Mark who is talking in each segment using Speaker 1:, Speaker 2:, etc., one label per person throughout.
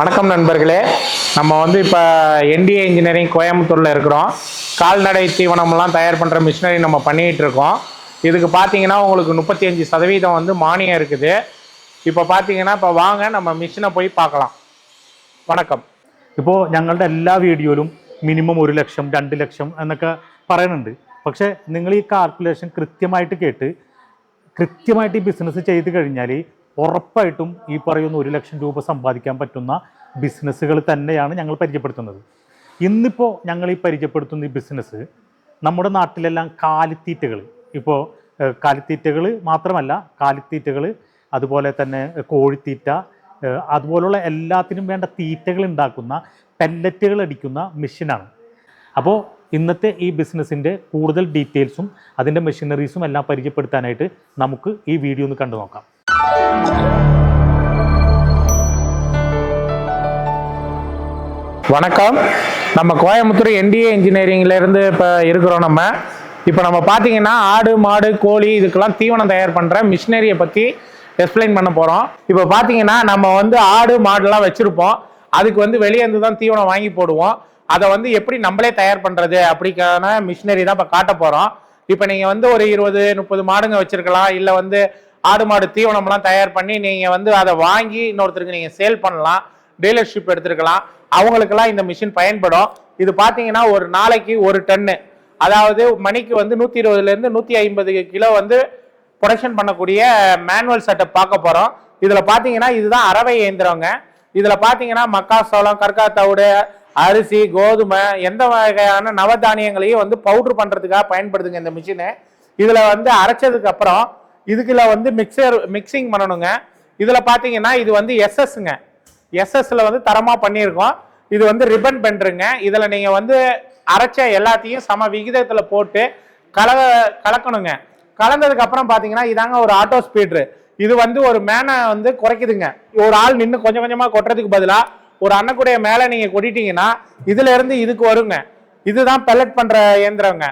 Speaker 1: வணக்கம் நண்பர்களே நம்ம வந்து இப்போ என்டிஏ இன்ஜினியரிங் கோயம்புத்தூரில் இருக்கிறோம் கால்நடை தீவனம்லாம் தயார் பண்ணுற மிஷினரி நம்ம பண்ணிகிட்டு இருக்கோம் இதுக்கு பார்த்தீங்கன்னா உங்களுக்கு முப்பத்தி அஞ்சு சதவீதம் வந்து மானியம் இருக்குது இப்போ பார்த்தீங்கன்னா இப்போ வாங்க நம்ம மிஷினை போய் பார்க்கலாம் വണക്കം
Speaker 2: ഇപ്പോൾ ഞങ്ങളുടെ എല്ലാ വീഡിയോയിലും മിനിമം ഒരു ലക്ഷം രണ്ട് ലക്ഷം എന്നൊക്കെ പറയുന്നുണ്ട് പക്ഷേ നിങ്ങൾ ഈ കാൽക്കുലേഷൻ കൃത്യമായിട്ട് കേട്ട് കൃത്യമായിട്ട് ഈ ബിസിനസ് ചെയ്ത് കഴിഞ്ഞാൽ ഉറപ്പായിട്ടും ഈ പറയുന്ന ഒരു ലക്ഷം രൂപ സമ്പാദിക്കാൻ പറ്റുന്ന ബിസിനസ്സുകൾ തന്നെയാണ് ഞങ്ങൾ പരിചയപ്പെടുത്തുന്നത്. ഇന്നിപ്പോൾ ഞങ്ങൾ ഈ പരിചയപ്പെടുത്തുന്ന ഈ ബിസിനസ് നമ്മുടെ നാട്ടിലെല്ലാം കാലിത്തീറ്റകൾ. ഇപ്പോൾ കാലിത്തീറ്റകൾ മാത്രമല്ല കാലിത്തീറ്റകൾ അതുപോലെ തന്നെ കോഴിത്തീറ്റ അതുപോലുള്ള എല്ലാത്തിനും വേണ്ട തീറ്റകൾ ഉണ്ടാക്കുന്ന പെല്ലറ്റുകൾ അടിക്കുന്ന മെഷീനാണ്. അപ്പോൾ ഇന്നത്തെ ഈ ബിസിനസ്സിന്റെ കൂടുതൽ ഡീറ്റെയിൽസും അതിന്റെ മെഷീനറീസും എല്ലാം പരിചയപ്പെടുത്താനായിട്ട് നമുക്ക് ഈ വീഡിയോ ഒന്ന് കണ്ടു നോക്കാം
Speaker 1: வணக்கம். நம்ம கோயம்புத்தூர் என்டிஏ இன்ஜினியரிங்ல இருந்து இப்போ இருக்கிறோம் நம்ம. இப்போ நம்ம பார்த்தீங்கன்னா ஆடு மாடு கோழி இதுக்கெல்லாம் தீவனம் தயார் பண்ணுற மிஷினரியை பற்றி எக்ஸ்பிளைன் பண்ண போகிறோம் இப்போ பார்த்தீங்கன்னா நம்ம வந்து ஆடு மாடுலாம் வச்சுருப்போம். அதுக்கு வந்து வெளியே இருந்து தான் தீவனம் வாங்கி போடுவோம். அதை வந்து எப்படி நம்மளே தயார் பண்ணுறது அப்படிக்கான மிஷினரி தான் இப்போ காட்ட போகிறோம் இப்போ நீங்கள் வந்து ஒரு இருபது முப்பது மாடுங்க வச்சுருக்கலாம். இல்லை வந்து ஆடு மாடு தீவனம்லாம் தயார் பண்ணி நீங்கள் வந்து அதை வாங்கி இன்னொருத்தருக்கு நீங்கள் சேல் பண்ணலாம் டீலர்ஷிப் எடுத்துருக்கலாம். அவங்களுக்கெல்லாம் இந்த மிஷின் பயன்படும். இது பார்த்தீங்கன்னா ஒரு நாளைக்கு ஒரு டன்னு. அதாவது மணிக்கு வந்து நூற்றி இருபதுலேருந்து நூற்றி ஐம்பது கிலோ வந்து ப்ரொடக்ஷன் பண்ணக்கூடிய மேனுவல் செட்டப் பார்க்க போகிறோம் இதில் பார்த்தீங்கன்னா இதுதான் அரவை இயந்திரங்க. இதில் பார்த்தீங்கன்னா மக்காசோளம் கற்கா தவிடு அரிசி கோதுமை எந்த வகையான நவதானியங்களையும் வந்து பவுட்ரு பண்ணுறதுக்காக பயன்படுத்துங்க இந்த மிஷினு. இதில் வந்து அரைச்சதுக்கு அப்புறம் இதுக்குள்ள வந்து மிக்சர் மிக்சிங் பண்ணணுங்க. இதில் பார்த்தீங்கன்னா இது வந்து எஸ்எஸ்ங்க எஸ்எஸ்ல வந்து தரமாக பண்ணியிருக்கோம். இது வந்து ரிப்பன் பென்றுங்க இதில் நீங்கள் வந்து அரைச்ச எல்லாத்தையும் சம விகிதத்தில் போட்டு கல கலக்கணுங்க. கலந்ததுக்கு அப்புறம் பார்த்தீங்கன்னா இதாங்க ஒரு ஆட்டோ ஸ்பீட்ரு இது வந்து ஒரு மேனை வந்து குறைக்குதுங்க. ஒரு ஆள் நின்று கொஞ்சம் கொஞ்சமாக கொட்டுறதுக்கு பதிலாக ஒரு அன்னக்குடைய மேலே நீங்கள் கொட்டிட்டீங்கன்னா இதுலேருந்து இதுக்கு வருங்க. இதுதான் பெல்லட் பண்ணுற இயந்திரங்க.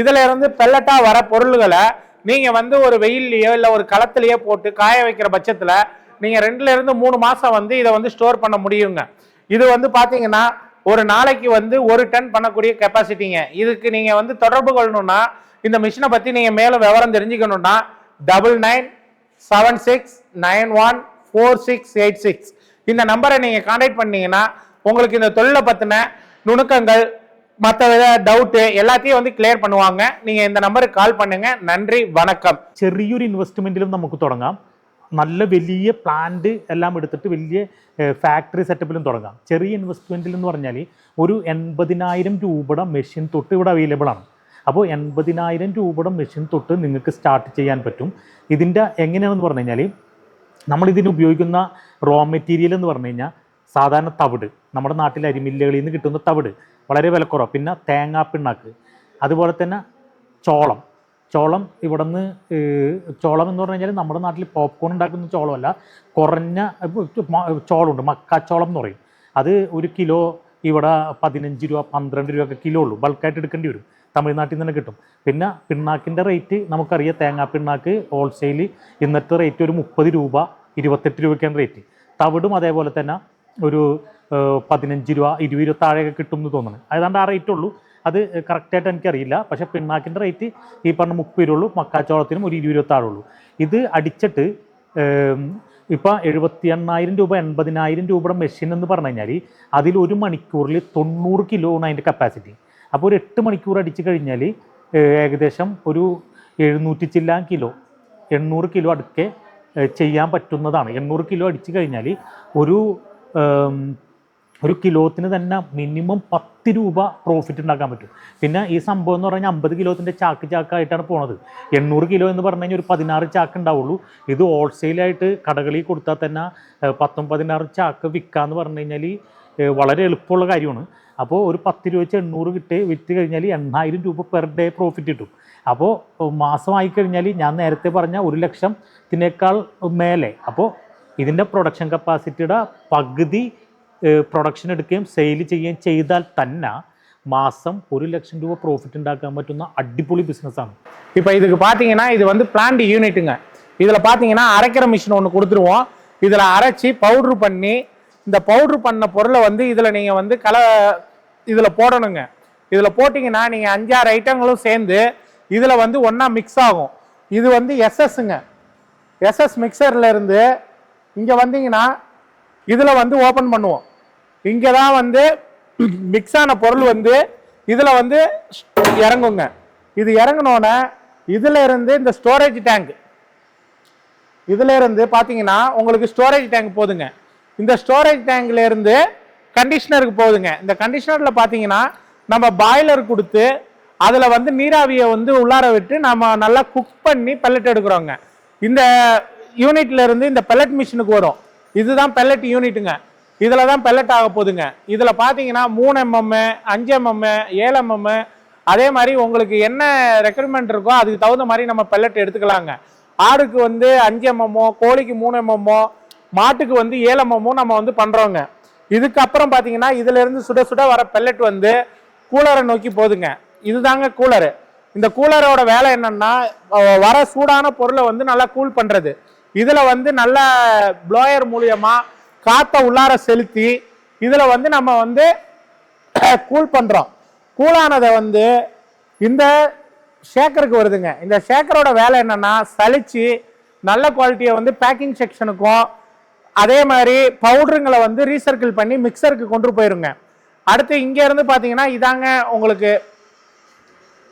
Speaker 1: இதுலேருந்து இருந்து வர பொருள்களை நீங்க வந்து ஒரு வெயில்லையோ இல்லை ஒரு களத்துலயோ போட்டு காய வைக்கிற பட்சத்துல நீங்க ரெண்டுல இருந்து மூணு மாசம் வந்து இதை வந்து ஸ்டோர் பண்ண முடியுங்க. இது வந்து பாத்தீங்கன்னா ஒரு நாளைக்கு வந்து ஒரு டன் பண்ணக்கூடிய கெப்பாசிட்டிங்க. இதுக்கு நீங்க வந்து தொடர்பு கொள்ளணும்னா இந்த மிஷினை பத்தி நீங்க மேலும் விவரம் தெரிஞ்சுக்கணும்னா double nine seven six nine one four six eight six. இந்த நம்பரை நீங்கள் காண்டாக்ட் பண்ணீங்கன்னா உங்களுக்கு இந்த தொழிலை பற்றின நுணுக்கங்கள் மற்ற வித டவுட்டு எல்லாத்தையும் வந்து கிளியர் பண்ணுவாங்க நீங்கள் இந்த நம்பருக்கு கால் பண்ணுங்க நன்றி வணக்கம்
Speaker 2: ചെറിയൊരു ഇൻവെസ്റ്റ്മെൻറ്റിലും നമുക്ക് തുടങ്ങാം നല്ല വലിയ പ്ലാന്റ് എല്ലാം എടുത്തിട്ട് വലിയ ഫാക്ടറി സെറ്റപ്പിലും തുടങ്ങാം ചെറിയ ഇൻവെസ്റ്റ്മെൻറ്റിൽ എന്ന് പറഞ്ഞാൽ ഒരു എൺപതിനായിരം രൂപയുടെ മെഷീൻ തൊട്ട് ഇവിടെ അവൈലബിൾ ആണ് അപ്പോൾ എൺപതിനായിരം രൂപയുടെ മെഷീൻ തൊട്ട് നിങ്ങൾക്ക് സ്റ്റാർട്ട് ചെയ്യാൻ പറ്റും ഇതിൻ്റെ എങ്ങനെയാണെന്ന് പറഞ്ഞു കഴിഞ്ഞാൽ നമ്മൾ ഇതിന് ഉപയോഗിക്കുന്ന റോ മെറ്റീരിയൽ എന്ന് പറഞ്ഞു കഴിഞ്ഞാൽ സാധാരണ തവിട്. നമ്മുടെ നാട്ടിൽ അരിമില്ലകളിൽ നിന്ന് കിട്ടുന്ന തവിട്. വളരെ വിലക്കുറവ്. പിന്നെ തേങ്ങാ പിണ്ണാക്ക്. അതുപോലെ തന്നെ ചോളം. ചോളം ഇവിടെ നിന്ന് ചോളം എന്ന് പറഞ്ഞു കഴിഞ്ഞാൽ നമ്മുടെ നാട്ടിൽ പോപ്കോൺ ഉണ്ടാക്കുന്ന ചോളമല്ല. കുറഞ്ഞ ചോളമുണ്ട് മക്കാച്ചോളം എന്ന് പറയും. അത് ഒരു കിലോ ഇവിടെ പതിനഞ്ച് രൂപ പന്ത്രണ്ട് രൂപ ഒക്കെ കിലോ ഉള്ളൂ. ബൾക്കായിട്ട് എടുക്കേണ്ടി വരും. തമിഴ്നാട്ടിൽ നിന്ന് തന്നെ കിട്ടും. പിന്നെ പിണ്ണാക്കിന്റെ റേറ്റ് നമുക്കറിയാം. തേങ്ങാ പിണ്ണാക്ക് ഹോൾസെയിൽ ഇന്നത്തെ റേറ്റ് ഒരു മുപ്പത് രൂപ ഇരുപത്തെട്ട് രൂപയ്ക്കാണ് റേറ്റ് തവിടും അതേപോലെ തന്നെ ഒരു പതിനഞ്ച് രൂപ ഇരുപത് രൂപ താഴെയൊക്കെ കിട്ടും എന്ന് തോന്നുന്നു ഏതാണ്ട് ആ റേറ്റ് ഉള്ളൂ. അത് കറക്റ്റായിട്ട് എനിക്കറിയില്ല. പക്ഷേ പിണ്ണാക്കിന്റെ റേറ്റ് ഈ പറഞ്ഞ മുപ്പത് രൂപ ഉള്ളൂ. മക്കാച്ചോളത്തിനും ഒരു ഇരുപത് രൂപ താഴെ ഉള്ളൂ. ഇത് അടിച്ചിട്ട് ഇപ്പം എഴുപത്തി എണ്ണായിരം രൂപ എൺപതിനായിരം രൂപയുടെ മെഷീൻ എന്ന് പറഞ്ഞു കഴിഞ്ഞാൽ അതിൽ ഒരു മണിക്കൂറിൽ തൊണ്ണൂറ് കിലോ ആണ് അതിന്റെ കപ്പാസിറ്റി അപ്പോൾ ഒരു എട്ട് മണിക്കൂർ അടിച്ചു കഴിഞ്ഞാൽ ഏകദേശം ഒരു എഴുന്നൂറ്റി ചില്ലാൻ കിലോ എണ്ണൂറ് കിലോ അടുക്കെ ചെയ്യാൻ പറ്റുന്നതാണ്. എണ്ണൂറ് കിലോ അടിച്ചു കഴിഞ്ഞാൽ ഒരു ഒരു കിലോത്തിന് തന്നെ മിനിമം പത്ത് രൂപ പ്രോഫിറ്റ് ഉണ്ടാക്കാൻ പറ്റും. പിന്നെ ഈ സംഭവം എന്ന് പറഞ്ഞാൽ അമ്പത് കിലോത്തിന്റെ ചാക്ക് ചാക്കായിട്ടാണ് പോണത്. എണ്ണൂറ് കിലോ എന്ന് പറഞ്ഞു കഴിഞ്ഞാൽ ഒരു പതിനാറ് ചാക്ക് ഉണ്ടാവുള്ളൂ. ഇത് ഹോൾസെയിലായിട്ട് കടകളിൽ കൊടുത്താൽ തന്നെ പത്തും പതിനാറ് ചാക്ക് വിൽക്കാന്ന് പറഞ്ഞു കഴിഞ്ഞാൽ വളരെ എളുപ്പമുള്ള കാര്യമാണ്. അപ്പോൾ ഒരു പത്ത് രൂപ വെച്ച് എണ്ണൂറ് കിട്ടി വിറ്റ് കഴിഞ്ഞാൽ എണ്ണായിരം രൂപ പെർ ഡേ പ്രോഫിറ്റ് കിട്ടും. അപ്പോൾ മാസമായി കഴിഞ്ഞാൽ ഞാൻ നേരത്തെ പറഞ്ഞ ഒരു ലക്ഷത്തിനേക്കാൾ മേലെ. അപ്പോൾ ഇതിൻ്റെ പ്രൊഡക്ഷൻ കപ്പാസിറ്റിയുടെ പകുതി പ്രൊഡക്ഷൻ എടുക്കുകയും സെയിൽ ചെയ്യുകയും ചെയ്താൽ തന്നെ മാസം ഒരു ലക്ഷം രൂപ പ്രോഫിറ്റ് ഉണ്ടാക്കാൻ പറ്റുന്ന അടിപൊളി ബിസിനസ്സാണ്
Speaker 1: இப்போ இதுக்கு பார்த்தீங்கன்னா இது வந்து பிளான்ட் யூனிட்டுங்க இதில் பார்த்தீங்கன்னா அரைக்கிற மிஷின் ஒன்று கொடுத்துருவோம் இதில் அரைச்சி பவுட்ரு பண்ணி இந்த பவுடர் பண்ண பொருளை வந்து இதில் நீங்கள் வந்து கல இதில் போடணுங்க இதில் போட்டிங்கன்னா நீங்கள் அஞ்சாறு ஐட்டங்களும் சேர்ந்து இதில் வந்து ஒன்றா மிக்ஸ் ஆகும் இது வந்து எஸ்எஸ்ங்க எஸ்எஸ் மிக்சர்ல இருந்து இங்கே வந்தீங்கன்னா இதில் வந்து ஓப்பன் பண்ணுவோம். இங்கே தான் வந்து மிக்ஸ் ஆன பொருள் வந்து இதில் வந்து இறங்குங்க. இது இறங்கினோன்னே இதில் இருந்து இந்த ஸ்டோரேஜ் டேங்க் இதில் இருந்து பார்த்தீங்கன்னா உங்களுக்கு ஸ்டோரேஜ் டேங்க் போதுங்க. இந்த ஸ்டோரேஜ் டேங்க்ல இருந்து கண்டிஷனருக்கு போகுதுங்க இந்த கண்டிஷனரில் பார்த்தீங்கன்னா நம்ம பாய்லர் கொடுத்து அதில் வந்து நீராவியை வந்து உள்ளார விட்டு நம்ம நல்லா குக் பண்ணி பல்லட் எடுக்கிறோங்க. இந்த யூனிட்ல இருந்து இந்த பெல்லட் மிஷினுக்கு வரும். இதுதான் பெல்லட் யூனிட்டுங்க இதில் தான் பெல்லட் ஆக போகுதுங்க. இதில் பார்த்தீங்கன்னா மூணு எம்எம் அஞ்சு எம்எம் ஏழு எம்எம் அதே மாதிரி உங்களுக்கு என்ன ரெக்குயர்மெண்ட் இருக்கோ அதுக்கு தகுந்த மாதிரி நம்ம பெல்லட் எடுத்துக்கலாங்க. ஆடுக்கு வந்து அஞ்சு எம்எம்மோ கோழிக்கு மூணு எம்எம்மோ மாட்டுக்கு வந்து ஏழு எம்எம்மோ நம்ம வந்து பண்ணுறோங்க இதுக்கப்புறம் பார்த்தீங்கன்னா இதுலேருந்து சுட சுட வர பெல்லட் வந்து கூலரை நோக்கி போகுதுங்க. இதுதாங்க கூலரு இந்த கூலரோட வேலை என்னென்னா வர சூடான பொருளை வந்து நல்லா கூல் பண்ணுறது இதில் வந்து நல்ல ப்ளோயர் மூலியமாக காற்றை உள்ளார செலுத்தி இதில் வந்து நம்ம வந்து கூல் பண்ணுறோம் கூலானதை வந்து இந்த ஷேக்கருக்கு வருதுங்க. இந்த ஷேக்கரோட வேலை என்னென்னா சளிச்சு நல்ல குவாலிட்டியை வந்து பேக்கிங் செக்ஷனுக்கும் அதே மாதிரி பவுடருங்களை வந்து ரீசர்க்கிள் பண்ணி மிக்சருக்கு கொண்டு போயிருங்க. அடுத்து இங்கேருந்து இருந்து இதாங்க உங்களுக்கு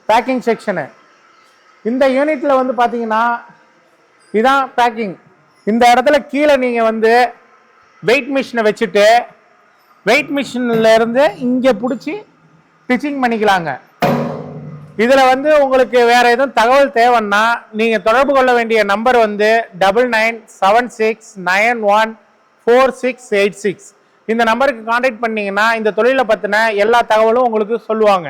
Speaker 1: பேக்கிங் செக்ஷனு இந்த யூனிட்டில் வந்து பார்த்தீங்கன்னா இதான் பேக்கிங் இந்த இடத்துல கீழே நீங்கள் வந்து வெயிட் மிஷினை வச்சுட்டு வெயிட் மிஷினில் இருந்து இங்கே பிடிச்சி ஸ்டிச்சிங் பண்ணிக்கலாங்க. இதில் வந்து உங்களுக்கு வேறு எதுவும் தகவல் தேவைன்னா நீங்கள் தொடர்பு கொள்ள வேண்டிய நம்பர் வந்து double nine seven six nine one four six eight six இந்த நம்பருக்கு காண்டாக்ட் பண்ணீங்கன்னா இந்த தொழிலை பற்றின எல்லா தகவலும் உங்களுக்கு சொல்லுவாங்க.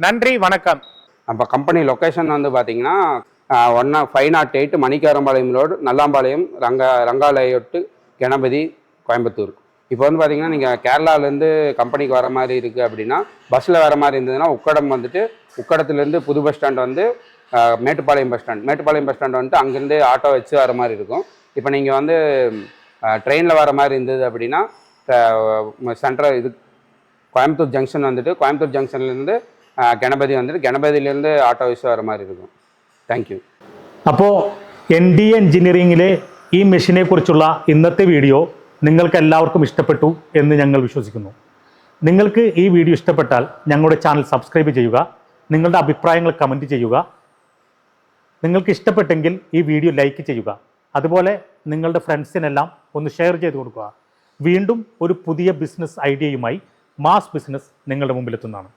Speaker 1: நன்றி வணக்கம்.
Speaker 3: நம்ம கம்பெனி லொக்கேஷன் வந்து பார்த்தீங்கன்னா ஒன்னா five naught eight Manikkarampalayam road Nallampalayam Ranga ரங்காலயொட்டு Ganapathy Coimbatore. இப்போ வந்து பார்த்தீங்கன்னா நீங்கள் கேரளாலேருந்து கம்பெனிக்கு வர மாதிரி இருக்குது அப்படின்னா பஸ்ஸில் வர மாதிரி இருந்ததுன்னா உக்கடம் வந்துட்டு உக்கடத்துலேருந்து புது பஸ் ஸ்டாண்ட் வந்து Mettupalayam bus stand. Mettupalayam bus stand வந்துட்டு அங்கேருந்து ஆட்டோ வச்சு வர மாதிரி இருக்கும். இப்போ நீங்கள் வந்து ட்ரெயினில் வர மாதிரி இருந்தது அப்படின்னா சென்ட்ரல் இது கோயம்புத்தூர் ஜங்ஷன் வந்துட்டு கோயம்புத்தூர் ஜங்ஷன்லேருந்து கணபதி வந்துட்டு கணபதியிலேருந்து ஆட்டோ வச்சு வர மாதிரி இருக்கும். താങ്ക് യു
Speaker 2: അപ്പോൾ എൻ ഡി എഞ്ചിനീയറിംഗിലെ ഈ മെഷീനെ കുറിച്ചുള്ള ഇന്നത്തെ വീഡിയോ നിങ്ങൾക്ക് എല്ലാവർക്കും ഇഷ്ടപ്പെട്ടു എന്ന് ഞങ്ങൾ വിശ്വസിക്കുന്നു. നിങ്ങൾക്ക് ഈ വീഡിയോ ഇഷ്ടപ്പെട്ടാൽ ഞങ്ങളുടെ ചാനൽ സബ്സ്ക്രൈബ് ചെയ്യുക നിങ്ങളുടെ അഭിപ്രായങ്ങൾ കമന്റ് ചെയ്യുക. നിങ്ങൾക്ക് ഇഷ്ടപ്പെട്ടെങ്കിൽ ഈ വീഡിയോ ലൈക്ക് ചെയ്യുക. അതുപോലെ നിങ്ങളുടെ ഫ്രണ്ട്സിനെല്ലാം ഒന്ന് ഷെയർ ചെയ്ത് കൊടുക്കുക. വീണ്ടും ഒരു പുതിയ ബിസിനസ് ഐഡിയയുമായി മാസ് ബിസിനസ് നിങ്ങളുടെ മുമ്പിലെത്തുന്നതാണ്.